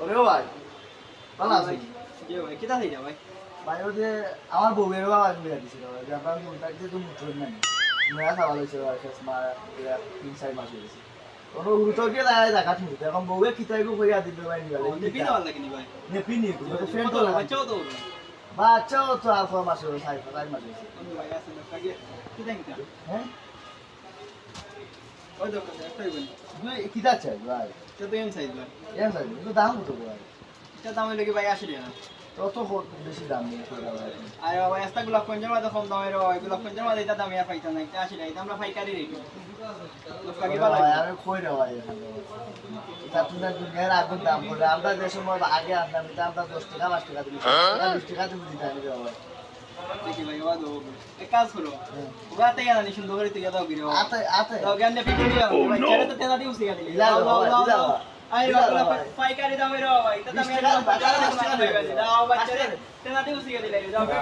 ওরে ও ভাই ভালো আছি। জি ভাই কিতা যা ভাই? ভাই ও যে আমার বউয়ের বাবা বিয়া দিছিল যে আপনার মুখটা যে তুমি মুখ নাই। মেয়া খাওয়া হয়েছে ভাই শেষ মা তিন চার মাস হয়েছে কোনো গুরুত্ব গিয়ে দাঁড়ায় দেখা ঠিক এখন বউয়ে কিতাইবো কইয়া দিবে ভাই নিবালে নেপি লাগে নি ভাই? নেপি নিয়ে তো ফ্রেন্ড তো লাগে বাচ্চাও তো বাচ্চাও তো আর মাস হয়েছে চার চার মাস হয়েছে। ভাই আছে না কাগে কিতা কিতা? হ্যাঁ? ওই দেখো একটাই বলি। তুই কিতা চাই? ভাই। এটা তো এম সাইজ ভাই। এম চাই কিন্তু দাম কত ভাই? এটা দাম হইল কি ভাই 80 টাকা। তত বেশি দাম ভাই? আর ভাই আস্তা গোলাপ পঞ্জার মাঝে কম দামের ভাই গোলাপ পঞ্জার মাঝে এটা দাম ইয়া পাইতা না এটা 80 টাকা এটা আমরা পাইকারি রেট দাম আমরা যে সময় আগে আনতাম আমরা দশ টাকা পাঁচ টাকা দিলি বিশ টাকা তুমি দিতে দেখি ভাই ওয়া দাও এক কাজ করো। ওয়া তেয়া না সুন্দর করে তেয়া দাও গিরে আতে আতে দাও জ্ঞান দে পিটি দিও ভাই ছেড়ে তো দাও, দাও দাও দিলা দাও দাও। আই ভাই। পাইকারি দামে রে ভাই বিশ টাকা, দাও। দাও বাচ্চারে দিও সিগা দিলাই দাও দাও